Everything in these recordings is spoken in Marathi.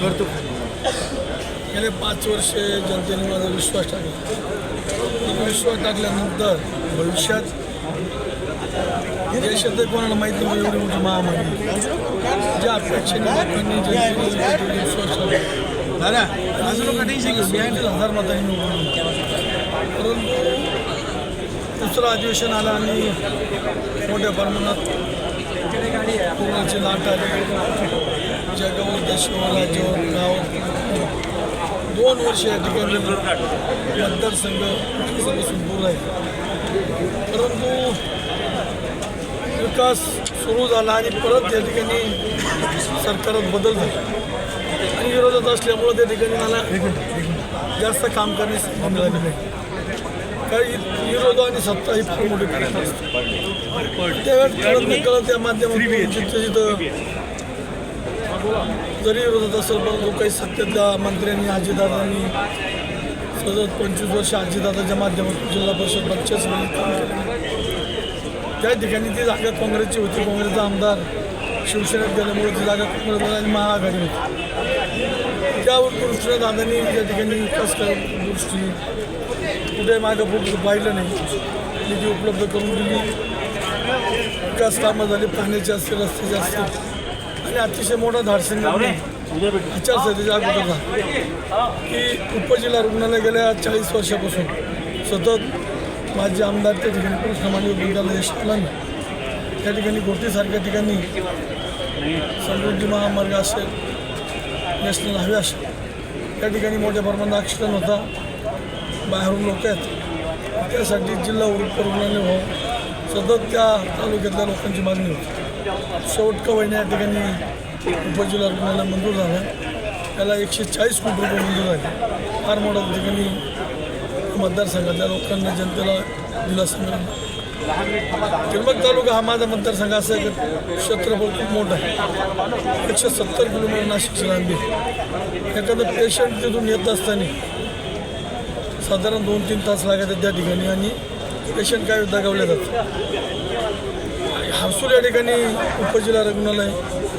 करतो गेले पाच वर्ष जनतेने माझा विश्वास टाकला. विश्वास टाकल्यानंतर भविष्यात देशात कोणाला माहिती नाही एवढी मोठी महामारी. ज्या अपेक्षेने लोकांनी विश्वास दादा ब्याऐंशी हजार मतांनी. परंतु दुसरं अधिवेशन आलं आणि मोठ्या प्रमाणात कोणाची लाट आली. जगावर देशावर राज्यावर गावात दोन वर्ष या ठिकाणी मतदारसंघ बसून दूर आहे. परंतु विकास सुरू झाला आणि परत या ठिकाणी सरकारात बदल झाला. आणि विरोधात असल्यामुळं त्या ठिकाणी मला जास्त काम करण्यास मिळाली नाही. काही विरोध आणि सत्ता ही फार मोठी फरक असते. त्यावेळेस कळत नाही कळत त्या माध्यमातून जिथं जिथं जरी विरोधात असेल परंतु काही सत्तेतल्या मंत्र्यांनी आजीदादांनी सतत पंचवीस वर्ष आजीदादाच्या माध्यमातून जिल्हा परिषद पक्षच त्या ठिकाणी ती जागा काँग्रेसची होती. काँग्रेसचा आमदार शिवसेनेत गेल्यामुळे ती जागा काँग्रेस आणि महाआघाडी होती. त्यावर कृष्णदादांनी त्या ठिकाणी विकास कर दृष्टी कुठे मागं पुढे पाहिलं नाही. निधी उपलब्ध करून दिली. विकास कामं झाली पाण्याची असतील रस्त्याचे असतील आणि अतिशय मोठा धाडसी निर्णय आचारसंहितेच्या अगोदरचा की उपजिल्हा रुग्णालय गेल्या चाळीस वर्षापासून. सतत माझे आमदार त्या ठिकाणी कृष्णमानी त्याला यश आलं नाही त्या ठिकाणी गोटीसारख्या ठिकाणी समृद्धी महामार्ग असेल नॅशनल हायवे असेल त्या ठिकाणी मोठ्या प्रमाणात ॲक्सिडंट होता. बाहेरून लोक आहेत. त्यासाठी जिल्हा वृत्त रुग्णालय व्हावं सतत त्या तालुक्यातल्या लोकांची मागणी होती. शेवट कवयने या ठिकाणी उपजिल्हा रुग्णालय मंजूर झालं त्याला एकशे चाळीस कोटी रुपये मंजूर झाले. फार मोठ्या ठिकाणी मतदारसंघातल्या लोकांना जनतेला दिलासा मिळाला. त्र्यंबक तालुका हा माझा मतदारसंघ असा आहे की क्षेत्रफळ खूप मोठं आहे. एकशे सत्तर किलोमीटर नाशिकची लांबी एखादं पेशंट तिथून येत असताना साधारण दोन तीन तास लागतात त्या ठिकाणी आणि पेशंट काय दगावले जातात. हासूर या ठिकाणी उपजिल्हा रुग्णालय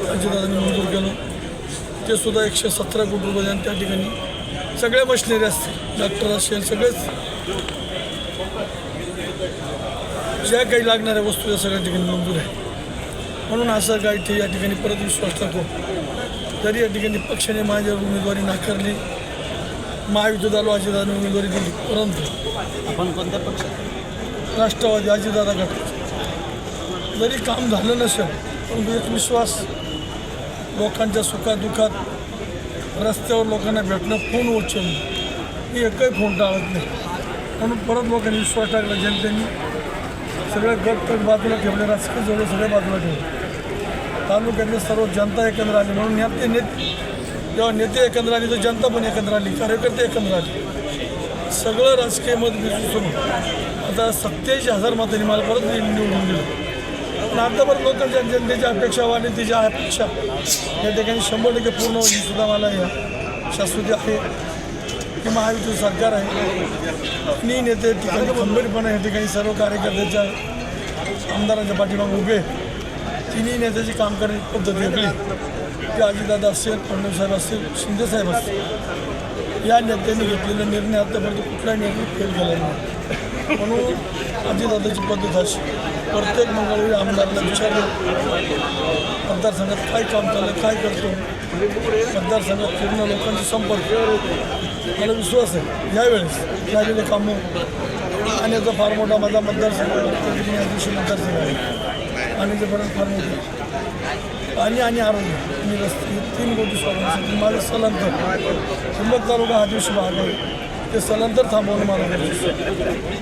अजितदादांनी मंजूर केलं ते सुद्धा एकशे सतरा कोटी रुपये आणि त्या ठिकाणी सगळ्या मशिनरी असतील. डॉक्टर असेल सगळेच. ज्या काही लागणाऱ्या वस्तू या सगळ्या ठिकाणी मंजूर आहे म्हणून असं काही ते या ठिकाणी परत विश्वास टाकू जरी या ठिकाणी पक्षाने माझ्या उमेदवारी नाकारली महायुतीदालो अजितदादांनी उमेदवारी दिली परंतु आपण कोणत्या पक्षात? राष्ट्रवादी अजितदादा गट. जरी काम झालं नसेल परंतु एक विश्वास लोकांच्या सुखादुखात रस्त्यावर लोकांना भेटणं फोन उचलणं मी एकही फोन टाळत नाही. म्हणून परत लोकांनी विश्वास टाकला जनतेने सगळे गट तट बाजूला ठेवले राजकीय जोडे सगळे बाजूला ठेवले. तालुक्यातले सर्व जनता एकत्र आली म्हणून नेते नेते जेव्हा नेते एकत्र आली तर जनता पण एकत्र आली कार्यकर्ते एकत्र आले. सगळं राजकीय मत विसरून आता सत्याऐंशी हजार मतांनी मला परत निवडून दिलं. पण आतापर्यंत लोकांच्या जनतेच्या अपेक्षा वाढली तिच्या अपेक्षा या ठिकाणी शंभर टक्के पूर्ण होईल सुद्धा मला या शाश्वती आहे. की महायुती सरकार आहे. मी नेते ठिकाणी खंबीरपणे या ठिकाणी सर्व कार्यकर्त्याच्या आमदारांच्या पाठीमागे उभे. तिन्ही नेत्याची काम करण्याची पद्धत वेगळी. की अजितदादा असेल फडणवीस साहेब असतील शिंदेसाहेब असतील या नेत्यांनी घेतलेला निर्णय आतापर्यंत कुठलाही निर्णय फेल केला नाही म्हणून अजितदादाची पद्धत अशी प्रत्येक मंगळवारी आमदाराला विचारलं मतदारसंघात काय काम चाललं काय करतो मतदारसंघात पूर्ण लोकांशी संपर्क मला विश्वास आहे यावेळेस झालेले कामं आणि याचा फार मोठा माझा मतदारसंघ अतिशय मतदारसंघ आहे आणि ते फार मोठे. पाणी आणि आरोग्य मी रस्ते तीन गोष्टी सोडवण्यासाठी माझं स्थलांतर त्र्यंबक तालुका हा दिवशी भाग आहे. ते स्थलांतर थांबवणं मला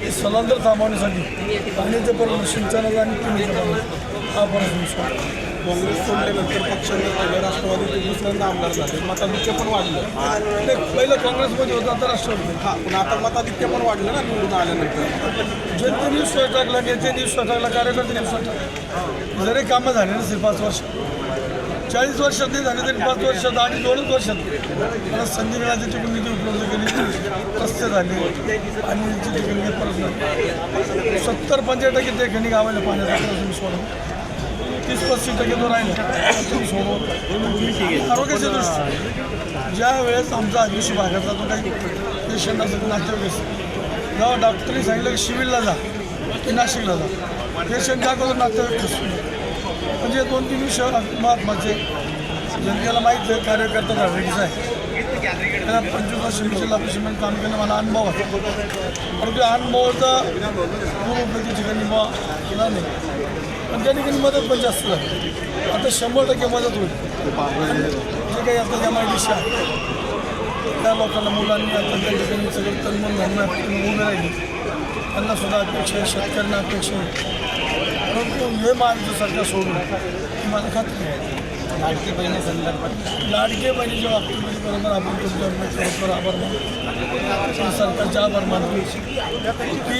ते स्थलांतर थांबवण्यासाठी पाण्याचे पर्यंत सिंचनाचा आणि पिण्याच्या पाण्याचा हा पर्यंत विश्वास काँग्रेस सोडल्यानंतर पक्षांना पहिलं राष्ट्रवादी ते दुसऱ्यांदा आमदार झाले. मताधिक्य पण वाढलं. नाही, पहिलं काँग्रेसमध्ये होतं आता राष्ट्रवादी हा पण आता मताधिक्य पण वाढलं ना निवडून आल्यानंतर. जनतेने विश्वास टाकला नेत्यांनी विश्वास टाकला कार्यकर्त्यांनी विश्वास टाकला जरी कामं झाले ना नसेल पाच वर्ष. चाळीस वर्षात नाही झाले तरी पाच वर्षात आणि दोनच वर्षात. मला संधी मिळाली तिकडून निधी उपलब्ध केली. रस्ते झाले. आणि ठिकाणी परत सत्तर पंच्याहत्तर टक्के ते ठिकाणी गावाला पाण्याचा विश्वास सोडून. तीस पस्तीस टक्के तो राहील. सोडून आरोग्याच्या दृष्टी ज्या वेळेस आमचा आदिवासी भागातला तो काही पेशंट असेल नातेवाईक असेल जेव्हा डॉक्टरने सांगितलं की शिविरला जा की नाशिकला जा पेशंट दाखवतो नातेवाईक असतो म्हणजे दोन तीन विषय महात्माचे. जनतेला माहीत आहे कार्यकर्ता धार्मिकचा आहे. त्याला पंचवीस वर्ष मी जिल्हा काम केलं मला अनुभव आहे. परंतु त्या अनुभवाचा पूर्वपैकी ठिकाणी बा केला नाही. पण त्या ठिकाणी मदत पण जास्त झाली. आता शंभर टक्के मदत होईल. जे काही आता डी सी आहे. त्या लोकांना मुलांनी आता त्या ठिकाणी सगळं तन्मन धर्म उभे राहिली. त्यांना सुद्धा अपेक्षा आहे शेतकऱ्यांना अपेक्षा आहे. परंतु हे महाराष्ट्र सरकार सोडून मला खात्री आहे लाडकी बहिणी संदर्भात. लाडके बहिणीच्या बाबतीमध्ये बरोबर आपण तुमच्या खरोखर आभार मानतो. सरकारचे आभार मानतो. की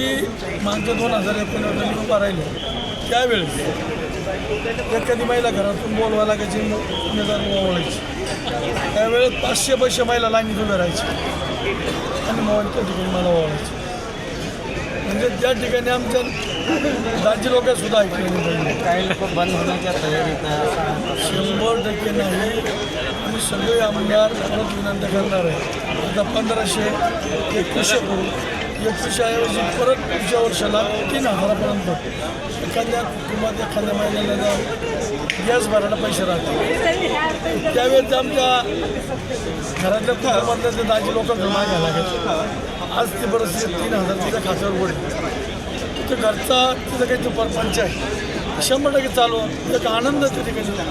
मागच्या दोन हजार एकोणीसला मी उभा राहिलो. त्यावेळेस एखादी महिला घरातून बोलवा लागायची उमेदवार ओवाळायची. त्यावेळेस पाचशे पैसे महिला लाईनीत उभे राहायची. आणि मोबाईल त्या ठिकाणी मला ओवाळायची. म्हणजे त्या ठिकाणी आमच्या राज्य लोक सुद्धा ऐकले काही लोक बंद होण्याच्या. शंभर टक्के नाही. आम्ही सगळे आमदार परत विनंती करणार आहे. आता पंधराशे एकवीसशे करू एकवीसशे ऐवजी परत पुढच्या वर्षाला तीन हजारापर्यंत. एखाद्या कुटुंबात एखाद्या महिन्याला जाऊन गॅस भरायला पैसे राहतात. त्यावेळेस आमच्या घरातल्या कुटुंबातल्या ते दाजी जमा घ्यायला लागायचं आज ती परिस्थिती तीन हजार तिच्या खात्यावर पडली तिथं घरचा तिथं काही तो परपंच आहे शंभर टक्के चालू. तिथं आनंद त्या ठिकाणी काय